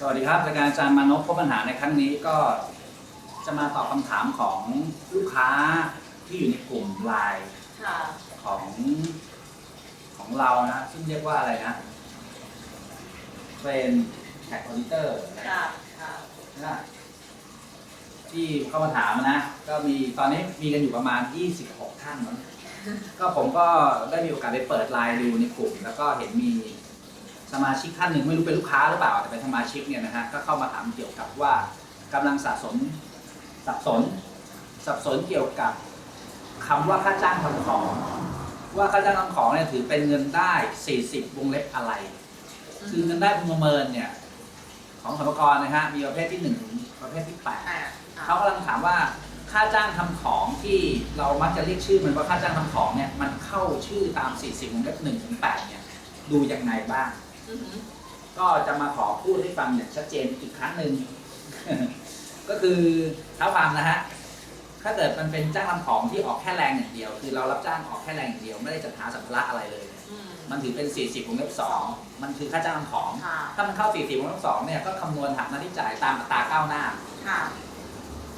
สวัสดีครับรายการอาจารย์มานพพบปัญหาในครั้งนี้ก็จะมาตอบคำถามของลูกค้าที่อยู่ในกลุ่มไลน์ค่ะของของเรานะซึ่งเรียกว่าอะไรนะเป็นแท็กออดิเตอร์ค่ะค่ะนะที่เข้ามาถามนะ ก็มีตอนนี้มีกันอยู่ประมาณ 26 ท่านมั้งก็ผมก็ได้มีโอกาสไปเปิดไลน์ดูในกลุ่ม แล้วก็เห็นมี สมาชิกท่านหนึ่งไม่รู้เป็นลูกค้าหรือเปล่าแต่เป็นสมาชิกเนี่ยนะฮะก็เข้ามาถามเกี่ยวกับว่ากำลังสะสมสับสนสับสนเกี่ยวกับคำว่าค่าจ้างทำของ ว่าค่าจ้างทำของเนี่ยถือเป็นเงินได้ 40 วงเล็บอะไร คือเงินได้พึงประเมินเนี่ยของสรรพากรนะฮะมีประเภทที่หนึ่งถึงประเภทที่แปดอ่าเขากำลังถามว่าค่าจ้างทำของที่เรามักจะเรียกชื่อมันว่าค่าจ้างทำของเนี่ยมันเข้าชื่อตาม 40วงเล็บหนึ่งถึงแปดเนี่ยดูยังไงบ้าง อือหือก็จะมาขอพูดให้ฟังอย่างชัดเจนอีกครั้งหนึ่ง ก็คือเท้าความนะฮะถ้าเกิดมันเป็นจ้างทำของที่ออกแค่แรงอย่างเดียว คือเรารับจ้างออกแค่แรงอย่างเดียวไม่ได้จัดหาสัมภาระอะไรเลยเนี่ยอืม มันถือเป็น 40วงเล็บ2มันคือค่าจ้างทำของ ค่ะ ถ้ามันเข้า 40วงเล็บ2เนี่ยก็คำนวณหักหน้าที่จ่ายตามอัตราก้าวหน้า ค่ะ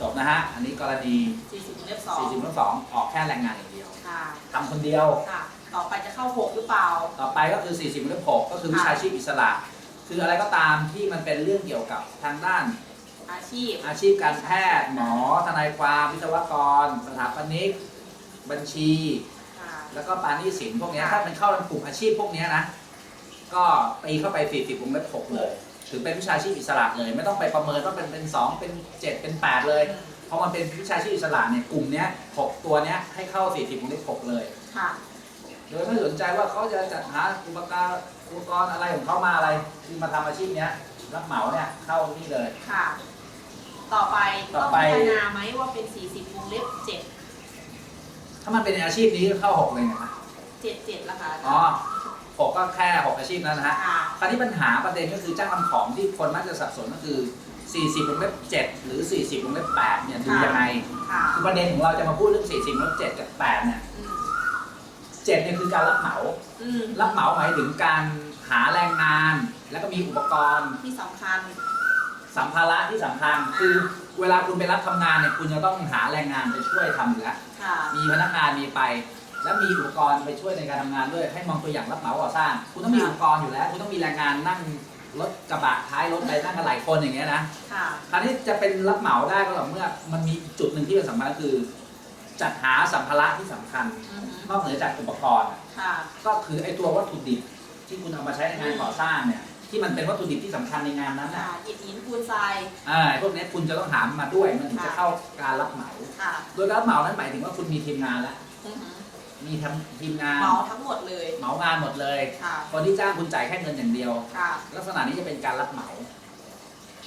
จบนะฮะ อันนี้กรณี สี่สิบวงเล็บสอง40วงเล็บ2ออกแค่แรงงานอย่างเดียวค่ะ ทำคนเดียว ค่ะ ต่อไปจะเข้าหกหรือเปล่า ต่อไปก็คือ 40วงเล็บ6ก็คือวิชาชีพอิสระ คืออะไรก็ตามที่มันเป็นเรื่องเกี่ยวกับทางด้านอาชีพ อาชีพการแพทย์หมอทนายความวิศวกร สถาปนิก บัญชีค่ะแล้วก็ปานี้สินพวกเนี้ยค่ะถ้าเป็นเข้าในกลุ่มอาชีพพวกเนี้ยนะ ก็ตีเข้าไป 40วงเล็บ6เลย ถือเป็นวิชาชีพอิสระเลย ไม่ต้องไปประเมินว่าเป็นเป็น 2 เป็น 7 เป็น 8 เลยอืมเพราะมันเป็นวิชาชีพอิสระเนี่ยกลุ่มเนี้ย6ตัวเนี้ยให้เข้า 40วงเล็บ6เลยค่ะ โดยไม่สนใจว่าเขาจะจัดหาอุปกรณ์อุปกรณ์อะไรของเขามาอะไรคือมาทำอาชีพเนี้ยรับเหมาเนี่ยเข้านี่เลย ค่ะ ต่อไปต่ต้อองไป พิจารณาไหมว่าเป็นสี่สิบวงเล็บเจ็ดถ้ามันเป็นอาชีพนี้ก็เข้า6เลยนะเจ็ดเจ็ดละค่ะอ๋อหกก็แค่6อาชีพนั้นนะฮะ ค่ะ คราวนี้ปัญหาประเด็นก็คือจ้างทำของที่คนมักจะสับสนก็คือ 40วงเล็บ7หรือ 40วงเล็บ8เนี่ยดูยังไง ค่ะคือประเด็นของเราจะมาพูดเรื่อง 40วงเล็บ7กับ8เนี่ย อืม 7เนี่ยคือการรับเหมา อืมรับเหมาหมายถึงการหาแรงงาน แล้วก็มีอุปกรณ์ที่สำคัญสัมภาระที่สำคัญคือเวลาคุณไปรับทำงานเนี่ยคุณจะต้องหาแรงงานไปช่วยทำอยู่แล้ว ค่ะ มีพนักงานมีไป แล้วมีอุปกรณ์ไปช่วยในการทำงานด้วย ให้มองตัวอย่างรับเหมาก่อสร้าง คุณต้องมีค่ะอุปกรณ์อยู่แล้ว คุณต้องมีแรงงานนั่งรถกระบะท้ายรถไปนั่งกันหลายคนอย่างเงี้ยนะค่ะ คราวนี้จะเป็นรับเหมาได้ก็ต่อเมื่อมันมีจุดหนึ่งที่เป็นสำคัญก็คือ จัดหาสัมภาระที่สำคัญ อือหือนอกเหนือจากอุปกรณ์ ค่ะ ก็คือไอ้ตัววัตถุดิบที่คุณเอามาใช้ในงานก่อสร้างเนี่ยที่มันเป็นวัตถุดิบที่สำคัญในงานนั้นค่ะน่ะอิฐหินปูนทราย อ่าพวกนี้คุณจะต้องหามาด้วยมันถึงจะค่ะ เข้าการรับเหมา ค่ะโดยการรับเหมานั้นหมายถึงว่าคุณมีทีมงานแล้วอือหือมีทำทีมงานเหมาทั้งหมดเลย เหมางานหมดเลยค่ะ คนที่จ้างคุณจ่ายแค่เงินอย่างเดียว ค่ะ ลักษณะนี้จะเป็นการรับเหมา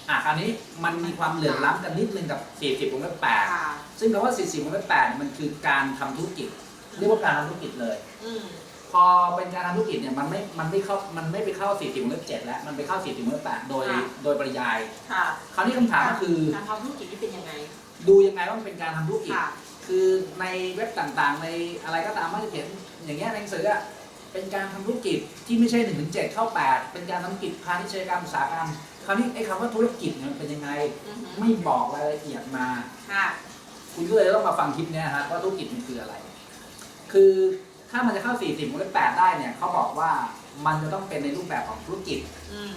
อะคราวนี้มันมีความเหลื่อมล้ำกันนิดนึงกับ 40วงเล็บแปดค่ะ ซึ่งคำว่า 40วงเล็บแปดมันคือการทำธุรกิจ เรียกว่าการทำธุรกิจเลย อืมพอเป็นการทำธุรกิจเนี่ยมันไม่ มันไม่เข้า มันไม่ไปเข้า 40วงเล็บเจ็ดแล้ว มันไปเข้า 40วงเล็บแปดโดยค่ะโดยปริยาย ค่ะคราวนี้คำถามก็คือ การทำธุรกิจนี่เป็นยังไง ดูยังไงว่ามันเป็นการทำธุรกิจ ค่ะ คือในเว็บต่างๆ ในอะไรก็ตามมันจะเขียนอย่างเงี้ยในหนังสืออะเป็นการทำธุรกิจที่ไม่ใช่1นถึงเเข้า 8 เป็นการทำธุรกิจพาณิชยกรรมอุตสาหกรรมคราวนี้ไอ้คำว่าธุรกิจเนี่ยมันเป็นยังไง อือหือไม่บอกรายละเอียดมา ค่ะ คุณก็เลยต้องมาฟังคลิปเนี้ยฮะว่าธุรกิจมันคืออะไร คือถ้ามันจะเข้า 40วงเล็บ8ได้เนี่ยเขาบอกว่ามันจะต้องเป็นในรูปแบบของธุรกิจอืม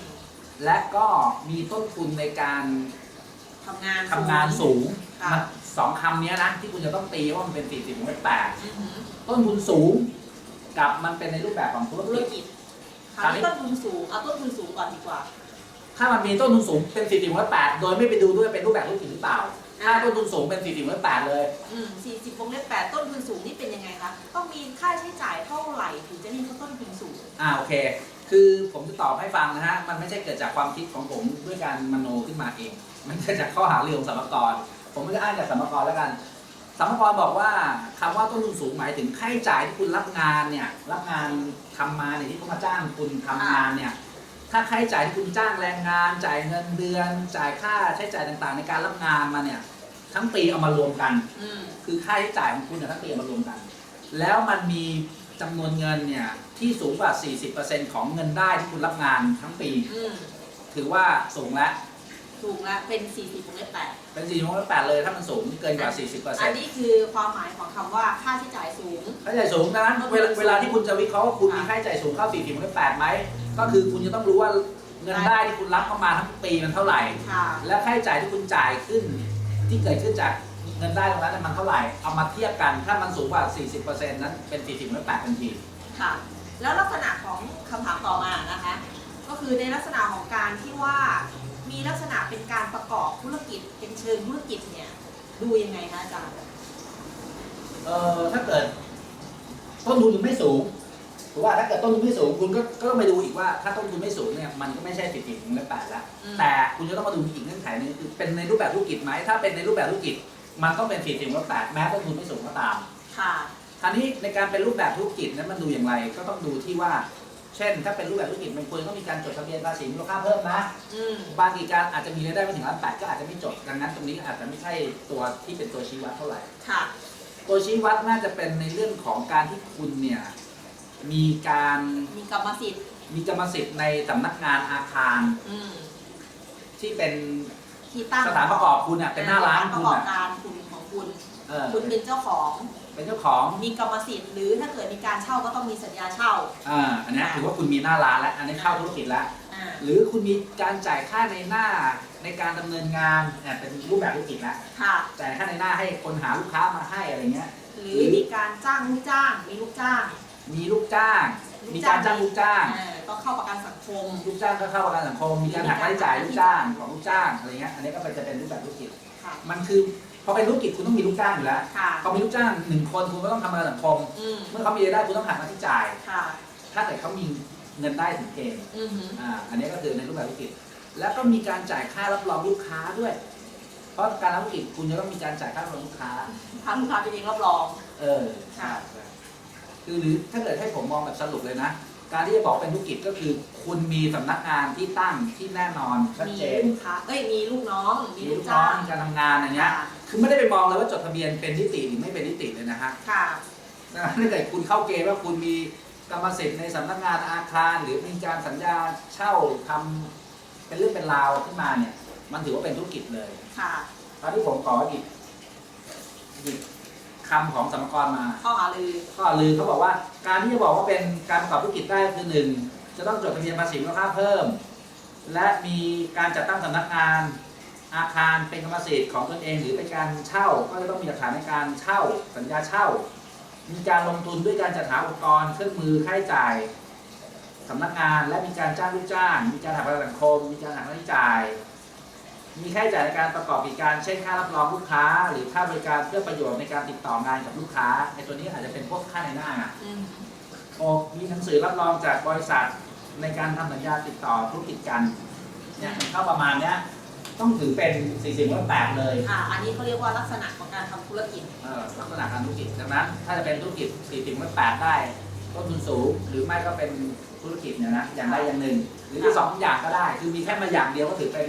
และก็มีต้นทุนในการทำงานทำงานสูงค่ะมันสองคำเนี้ยนะที่คุณจะต้องตีว่ามันเป็น 40วงเล็บ8อือหือต้นทุนสูงกับมันเป็นในรูปแบบของธุรธุรกิจกิจคราวนี้ต้นทุนสูงเอาต้นทุนสูงก่อนดีกว่า ถ้ามันมีต้นทุนสูงเป็น 40วงเล็บ8โดยไม่ไปดูด้วยเป็นรูปแบบธุรกิจหรือเปล่า ถ้าต้นทุนสูงเป็น 40วงเล็บ8เลยอืมสี่สิบวงเล็บแปดต้นทุนสูงนี่เป็นยังไงคะต้องมีค่าใช้จ่ายเท่าไหร่ถึงจะเรียกว่าต้นทุนสูง อ่าโอเค คือผมจะตอบให้ฟังนะฮะ มันไม่ใช่เกิดจากความคิดของผมด้วยการมโนขึ้นมาเอง มันเกิดจากข้อหาเรื่องของสมกร ผมก็จะอ้างจากสมกรแล้วกันสมกรบอกว่าคำว่าต้นทุนสูงหมายถึงค่าใช้จ่ายที่คุณรับงานเนี่ย รับงานทำมาเนี่ยที่เขามาจ้างคุณทำงานเนี่ย ถ้าค่าใช้จ่ายที่คุณจ้างแรงงาน จ่ายเงินเดือน จ่ายค่าใช้จ่ายต่างๆ ในการรับงานมาเนี่ยทั้งปีเอามารวมกัน อืมคือค่าใช้จ่ายของคุณเนี่ยทั้งปีเอามารวมกัน แล้วมันมีจำนวนเงินเนี่ยที่สูงกว่า 40%ของเงินได้ที่คุณรับงานทั้งปี อืมถือว่าสูงแล้วถูกแล้วเป็น 40วงเล็บแปดเป็นสี่โมงแปดเลยถ้ามันสูงเกินกว่า 40เปอร์เซ็อันนต์นี้คือความหมายของคำว่าค่าใช้จ่ายสูง ค่าใช้จ่ายสูงดังนั้นเวลาเวลาที่คุณจะวิเคราะห์ว่าคุณมีค่าใช้จ่ายสูงเข้า40โมงแปดไหม ก็คือคุณจะต้องรู้ว่าเงินได้ที่คุณรับเข้ามาทั้งปีมันเท่าไหร่ ค่ะและค่าใช้จ่ายที่คุณจ่ายขึ้น ที่เกิดขึ้นจากเงินได้ตรงนั้นมันเท่าไหร่ เอามาเทียบกัน ถ้ามันสูงกว่า 40%นั้นเป็น 40ไม่แปดทันที ค่ะ แล้วลักษณะของคำถามต่อมานะคะ ก็คือในลักษณะของการที่ว่ามีลักษณะเป็นการประกอบธุรกิจเป็นเชิงธุรกิจเนี่ยดูยังไงคะอาจารย์ เอ่อถ้าเกิดต้นทุนยังไม่สูง ถือว่าถ้าเกิดต้นทุนไม่สูงคุณก็ก็ต้องไปดูอีกว่าถ้าต้นทุนไม่สูงเนี่ยมันก็ไม่ใช่40ถึงแปดแล้วอืม แต่คุณจะต้องมาดูอีกเงื่อนไขหนึงคือเป็นในรูปแบบธุรกิจไหมถ้าเป็นในรูปแบบธุรกิจ มันต้องเป็น40ถึงแปดแม้ต้นทุนไม่สูงก็ตาม ค่ะ คราวนี้ในการเป็นรูปแบบธุรกิจนั้นมันดูอย่างไรก็ต้องดูที่ว่า เช่น ถ้าเป็นรูปแบบธุรกิจมันควรต้องมีการจดทะเบียนภาษีมูลค่าเพิ่มนะอืม บางกิจการอาจจะมีรายได้ไม่ถึงล้านแปดก็อาจจะไม่จดดังนั้นตรงนี้อาจจะไม่ใช่ตัวที่เป็นตัวชี้วัดเท่าไหร่ ค่ะ ตัวชี้วัดน่าจะเป็นในเรื่องของการที่คุณเนี่ย มีการมีกรรมสิทธิ์มีกรรมสิทธิ์ในสำนักงานอาคารอืมที่เป็นที่ตั้งสถานประกอบคุณอะเป็นหน้าร้านปคุระณกอบอะการคุณของคุณ เออคุณเป็นเจ้าของ เป็นเจ้าของมีกรรมสิทธิ์หรือถ้าเกิดมีการเช่าก็ต้องมีสัญญาเช่า อ่าอันนี้ถือว่าคุณมีหน้าร้านแล้วอันนี้เข้าธุรกิจแล้ว อ่า หรือคุณมีการจ่ายค่าในหน้าในการดำเนินงานเนี่ยเป็นรูปแบบธุรกิจแล้วค่ะ จ่ายค่าในหน้าให้คนหาลูกค้ามาให้อะไรเงี้ย หรือมีการจ้างลูกจ้าง มีลูกจ้าง มีลูกจ้าง มีการจ้างลูกจ้าง เออต้องเข้าประกันสังคม ลูกจ้างก็เข้าประกันสังคม มีการหักค่าใช้จ่ายลูกจ้างของลูกจ้างอะไรเงี้ย อันนี้ก็เป็นจะเป็นรูปแบบธุรกิจ ค่ะ มันคือพอเป็นธุรกิจคุณต้องมีลูกจ้างอยู่แล้วค่ะ พอมีลูกจ้างหนึ่งคนคุณก็ต้องทำประกันสังคม อืม เมื่อเขามีรายได้คุณต้องหักค่าใช้จ่าย ค่ะ ถ้าเกิดเขามีเงินได้ถึงเกณฑ์ อือหือ อ่าอันนี้ก็คือในรูปแบบธุรกิจ แล้วก็มีการจ่ายค่ารับรองลูกค้าด้วย เพราะการรับธุรกิจคุณจะต้องมีการจ่ายค่ารับรองลูกค้าทางลูกค้าเป็นเองรับรอง เออค่ะ ใช่ คือหรือถ้าเกิดให้ผมมองแบบสรุปเลยนะ การที่จะบอกเป็นธุรกิจก็คือ คุณมีสำนักงานที่ตั้งที่แน่นอนชัดมีเจน ลูกค้าเอ้ยมีลูกน้อง มีมีลูลูกกน้อจ้างงมีการทำงานอะไรเงี้ย ค่ะคือไม่ได้ไปมองเลยว่าจดทะเบียนเป็นนิติหรือไม่เป็นนิติเลยนะฮะค่ะดังนั้นถ้าเกิดคุณเข้าเกณฑ์ว่าคุณมีกรรมสิทธิ์ในสำนักงานอาคาร หรือมีการสัญญาเช่าทำเป็นเรื่องเป็นราวขึ้นมาเนี่ย มันถือว่าเป็นธุรกิจเลย ค่ะ ตอนที่ผมขอหยิบหยิบ คำของสมรกรมา ข้อหารือก็ลือเขาบอกว่าการที่จะบอกว่าเป็นการประกอบธุรกิจได้คือหนึ่งจะต้องจดทะเบียนภาษีมูลค่าเพิ่ม และมีการจัดตั้งสำนักงานอาคารเป็นกรรมสิทธิ์ของตนเอง หรือเป็นการเช่าก็จะต้องมีหลักฐานในการเช่า สัญญาเช่า มีการลงทุนด้วยการจัดหาอุปกรณ์เครื่องมือค่าใช้จ่ายสำนักงาน และมีการจ้างลูกจ้าง มีการหักประกันสังคม มีการหักค่าใช้จ่าย มีค่าใช้จ่ายในการประกอบกิจการ เช่นค่ารับรองลูกค้า หรือค่าบริการเพื่อประโยชน์ในการติดต่องานกับลูกค้าในตัวนี้อาจจะเป็นพวกค่าในหน้าอะอืมโอมีหนังสือรับรองจากบริษัทในการทำสัญญาติดต่อธุรกิจกันเนี่ยเข้าประมาณเนี้ยต้องถือเป็นสี่สิบแปดเลย อ่าอันนี้เขาเรียกว่าลักษณะของการทำธุรกิจ เอ่อลักษณะการธุรกิจดังนั้น ถ้าจะเป็นธุรกิจสี่สิบแปดได้ต้นทุนสูง หรือไม่ก็เป็นธุรกิจเนี่ยนะอย่างใดอย่างหนึ่ง หรือสองอย่างก็ได้ คือมีแค่มาอย่างเดียวก็ถือเป็น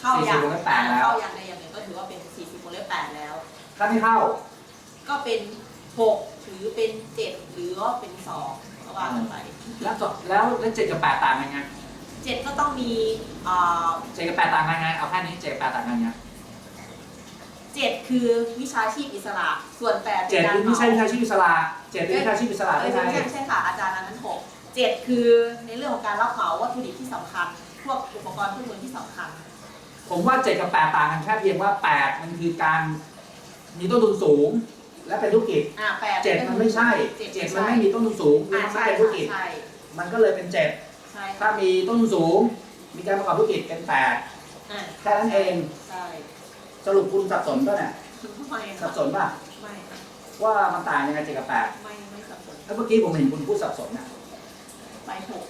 เข้าอย่าง40วงเล็บแปดแล้ว เข้าอย่างใดอย่างหนึ่งก็ถือว่าเป็น 40วงเล็บแปดแล้ว ถ้าไม่เข้า ก็เป็น 6 หรือเป็น 7 หรือว่าเป็น2ก็ว่ากันไปแล้วจบแล้วแล้วเจ็ดกับแปดต่างกันไง7ก็ต้องมีอ่าเจ็ดกับแปดต่างกันไงเอาแค่นี้เจ็ดกับแปดต่างกันไง7คือวิชาชีพอิสระ ส่วน8เป็เจ็นดการคือไม่ใช่วิชาชีพอิสระเจ็ดเป็นวิชาชีพอิสระเอ้ได้ยไงไม่ใช่ไม่ใช่ค่ะอาจารย์อันนั้น 6 7 คือในเรื่องของการรับเหมาวัตถุดิบที่สำคัญ พวกอุปกรณ์เครื่องมือที่สำคัญ ผมว่าเจ็ดกับแปดต่างกันแค่เพียงว่าแปดมันคือการมีต้นทุนสูง และเป็นธุรกิจอ่า8เจ็ดมันไม่ใช่เจ็ดมันไม่มีต้นทุนสูงคืออ่ามันไม่ใช่เป็นธุรค่ะกิจ ใช่มันก็เลยเป็นเจ็ดใช่ถ้าค่ะมีต้นทุนสูง มีการประกอบธุรกิจเป็นแปดอ่าแค่นั้นเองใช่สรุปคุณสับสนป่ะเนี่ยไม่สัค่ะบสนป่ะไม่ค่ะว่ามันต่างยังไงเจ็ดกับแปดไม่ไม่สับสนแล้วเมื่อกี้ผมเห็นคุณพูดสับสนนะไปหกค่ะ